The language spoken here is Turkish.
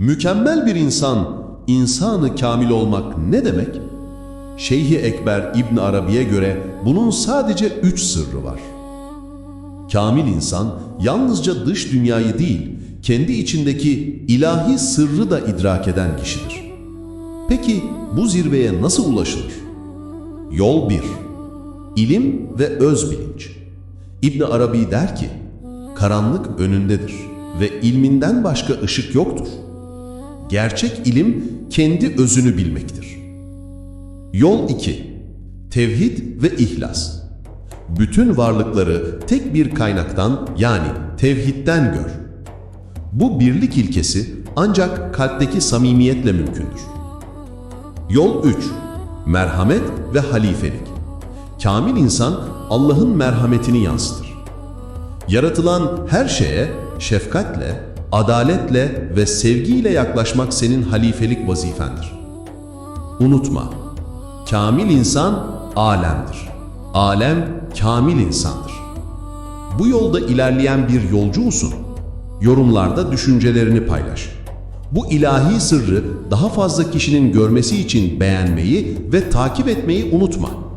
Mükemmel bir insan, insanı kamil olmak ne demek? Şeyhi Ekber İbn Arabi'ye göre bunun sadece üç sırrı var. Kamil insan yalnızca dış dünyayı değil, kendi içindeki ilahi sırrı da idrak eden kişidir. Peki bu zirveye nasıl ulaşılır? Yol 1. İlim ve öz bilinç. İbn Arabi der ki, karanlık önündedir ve ilminden başka ışık yoktur. Gerçek ilim kendi özünü bilmektir. Yol 2. Tevhid ve ihlas. Bütün varlıkları tek bir kaynaktan yani tevhidden gör. Bu birlik ilkesi ancak kalpteki samimiyetle mümkündür. Yol 3. Merhamet ve halifelik. Kamil insan Allah'ın merhametini yansıtır. Yaratılan her şeye şefkatle, adaletle ve sevgiyle yaklaşmak senin halifelik vazifendir. Unutma, kamil insan alemdir. Alem kamil insandır. Bu yolda ilerleyen bir yolcu musun? Yorumlarda düşüncelerini paylaş. Bu ilahi sırrı daha fazla kişinin görmesi için beğenmeyi ve takip etmeyi unutma.